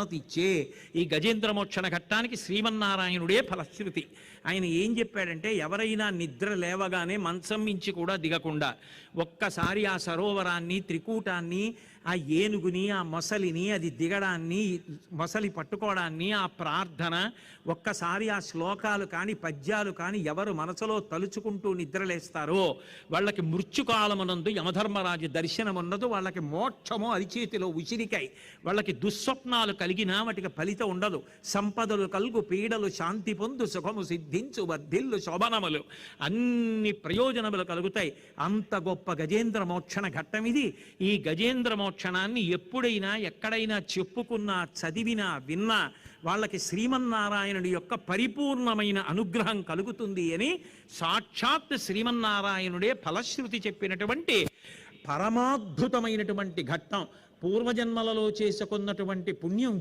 ఉన్నతి ఇచ్చే ఈ గజేంద్ర మోక్షణ ఘట్టానికి శ్రీమన్నారాయణుడే ఫలశ్రుతి. ఆయన ఏం చెప్పాడంటే ఎవరైనా నిద్ర లేవగానే మంచం మించి కూడా దిగకుండా ఒక్కసారి ఆ సరోవరాన్ని త్రికూటాన్ని ఆ ఏనుగుని ఆ మొసలిని అది దిగడాన్ని మొసలి పట్టుకోవడాన్ని ఆ ప్రార్థన ఒక్కసారి ఆ శ్లోకాలు కానీ పద్యాలు కానీ ఎవరు మనసులో తలుచుకుంటూ నిద్రలేస్తారో వాళ్ళకి మృత్యుకాలమునందు యమధర్మరాజు దర్శనం ఉన్నదు వాళ్ళకి మోక్షము అరిచేతిలో ఉసిరికై వాళ్ళకి దుస్వప్నాలు కలిగి కలిగినా వాటికి ఫలితం ఉండదు. సంపదలు కలుగు పీడలు శాంతి పొందు సుఖము సిద్ధించు వర్ధిల్లు శోభనములు అన్ని ప్రయోజనములు కలుగుతాయి. అంత గొప్ప గజేంద్ర మోక్షణ ఘట్టం ఇది. ఈ గజేంద్ర మోక్షణాన్ని ఎప్పుడైనా ఎక్కడైనా చెప్పుకున్నా చదివినా విన్నా వాళ్ళకి శ్రీమన్నారాయణుడి యొక్క పరిపూర్ణమైన అనుగ్రహం కలుగుతుంది అని సాక్షాత్ శ్రీమన్నారాయణుడే ఫలశ్రుతి చెప్పినటువంటి పరమాద్భుతమైనటువంటి ఘట్టం పూర్వజన్మలలో చేసుకున్నటువంటి పుణ్యం